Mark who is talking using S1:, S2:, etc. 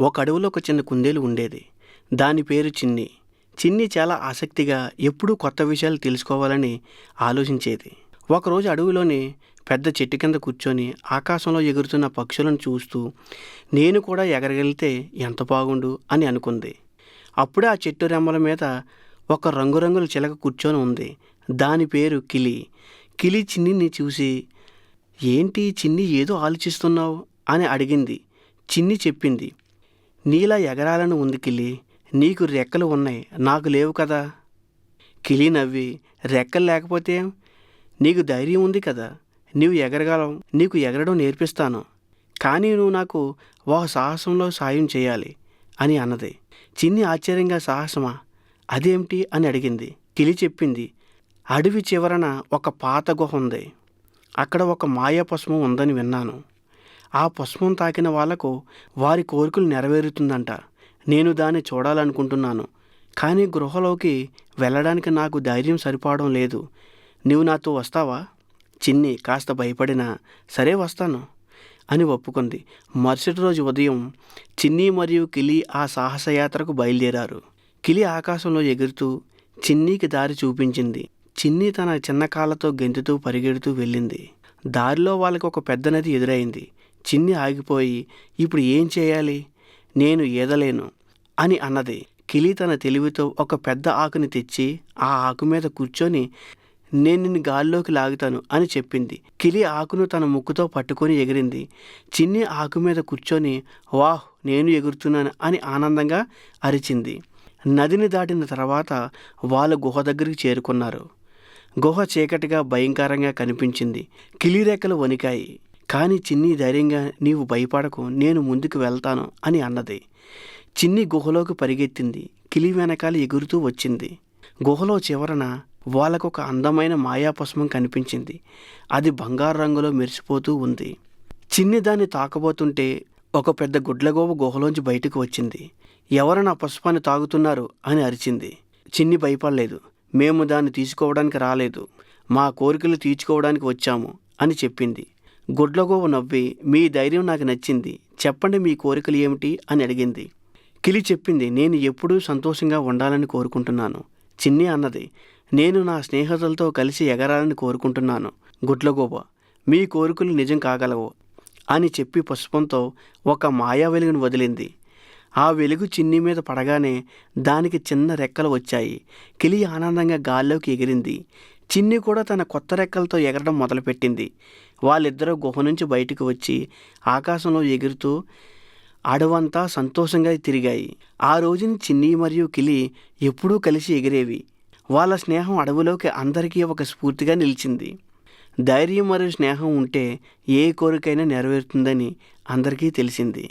S1: ఒక అడవిలో ఒక చిన్న కుందేలు ఉండేది. దాని పేరు చిన్ని. చిన్ని చాలా ఆసక్తిగా ఎప్పుడూ కొత్త విషయాలు తెలుసుకోవాలని ఆలోచించేది. ఒకరోజు అడవిలోని పెద్ద చెట్టు కింద కూర్చొని ఆకాశంలో ఎగురుతున్న పక్షులను చూస్తూ నేను కూడా ఎగరగలిగితే ఎంత బాగుండు? అని అనుకుంది. అప్పుడే ఆ చెట్టు రెమ్మల మీద ఒక రంగురంగుల చిలక కూర్చొని ఉంది. దాని పేరు కిలి. కిలి చిన్నిని చూసి ఏంటి చిన్ని ఏదో ఆలోచిస్తున్నావు? అని అడిగింది. చిన్ని చెప్పింది నీలా ఎగరాలని ఉంది కిలి. నీకు రెక్కలు ఉన్నాయి. నాకు లేవు కదా. కిలి నవ్వి రెక్కలు లేకపోతే నీకు ధైర్యం ఉంది కదా. నీవు ఎగరగలవు నీకు ఎగరడం నేర్పిస్తాను. కానీ నువ్వు నాకు ఒక సాహసంలో సాయం చేయాలి అని అన్నది. చిన్ని ఆశ్చర్యంగా సాహసమా? అదేమిటి? అని అడిగింది. కిలి చెప్పింది అడవి చివరన ఒక పాత గుహ ఉంది. అక్కడ ఒక మాయా ఉందని విన్నాను. ఆ పుష్పం తాకిన వాళ్ళకు వారి కోరికలు నెరవేరుతుందంట. నేను దాన్ని చూడాలనుకుంటున్నాను. కానీ గృహలోకి వెళ్ళడానికి నాకు ధైర్యం సరిపోవడం లేదు. నీవు నాతో వస్తావా? చిన్ని కాస్త భయపడినా. సరే వస్తాను అని ఒప్పుకుంది. మరుసటి రోజు ఉదయం చిన్ని మరియు కిలి ఆ సాహసయాత్రకు బయలుదేరారు. కిలి ఆకాశంలో ఎగురుతూ చిన్నీకి దారి చూపించింది. చిన్ని తన చిన్న కాళ్ళతో గెంతుతూ పరిగెడుతూ వెళ్ళింది. దారిలో వాళ్ళకి ఒక పెద్ద నది ఎదురైంది. చిన్ని ఆగిపోయి ఇప్పుడు ఏం చేయాలి? నేను ఈదలేను అని అన్నది. కిలి తన తెలివితో ఒక పెద్ద ఆకుని తెచ్చి ఆ ఆకు మీద కూర్చొని నేను నిన్ను గాల్లోకి లాగుతాను అని చెప్పింది. కిలి ఆకును తన ముక్కుతో పట్టుకొని ఎగిరింది. చిన్ని ఆకు మీద కూర్చొని వాహ్ నేను ఎగురుతున్నాను అని ఆనందంగా అరిచింది. నదిని దాటిన తర్వాత వాళ్ళ గుహ దగ్గరికి చేరుకున్నారు. గుహ చీకటిగా భయంకరంగా కనిపించింది. కిలి వణికాయి. కానీ చిన్ని ధైర్యంగా నీవు భయపడకు నేను ముందుకు వెళ్తాను అని అన్నది. చిన్ని గుహలోకి పరిగెత్తింది కిలి వెనకాల ఎగురుతూ వచ్చింది. గుహలో చివరన వాళ్ళకొక అందమైన మాయా పుష్పం కనిపించింది. అది బంగారు రంగులో మెరిసిపోతూ ఉంది. చిన్ని దాన్ని తాకబోతుంటే ఒక పెద్ద గుడ్లగోవ గుహలోంచి బయటకు వచ్చింది. ఎవరు నా పుష్పాన్ని తాగుతున్నారు అని అరిచింది. చిన్ని భయపడలేదు. మేము దాన్ని తీసుకోవడానికి రాలేదు. మా కోరికలు తీర్చుకోవడానికి వచ్చాము అని చెప్పింది. గుడ్లగోవ నవ్వి మీ ధైర్యం నాకు నచ్చింది. చెప్పండి మీ కోరికలు ఏమిటి? అని అడిగింది. కిలి చెప్పింది నేను ఎప్పుడూ సంతోషంగా ఉండాలని కోరుకుంటున్నాను. చిన్ని అన్నది నేను నా స్నేహితులతో కలిసి ఎగరాలని కోరుకుంటున్నాను. గుడ్లగోబ మీ కోరికలు నిజం కాగలవు అని చెప్పి పుష్పంతో ఒక మాయా వెలుగును వదిలింది. ఆ వెలుగు చిన్ని మీద పడగానే దానికి చిన్న రెక్కలు వచ్చాయి. కిలి ఆనందంగా గాల్లోకి ఎగిరింది. చిన్ని కూడా తన కొత్త రెక్కలతో ఎగరడం మొదలుపెట్టింది. వాళ్ళిద్దరూ గుహ నుంచి బయటకు వచ్చి ఆకాశంలో ఎగురుతూ అడవంతా సంతోషంగా తిరిగాయి. ఆ రోజుని చిన్ని మరియు కిలి ఎప్పుడూ కలిసి ఎగిరేవి. వాళ్ళ స్నేహం అడవిలోకి అందరికీ ఒక స్ఫూర్తిగా నిలిచింది. ధైర్యం మరియు స్నేహం ఉంటే ఏ కోరికైనా నెరవేరుతుందని అందరికీ తెలిసింది.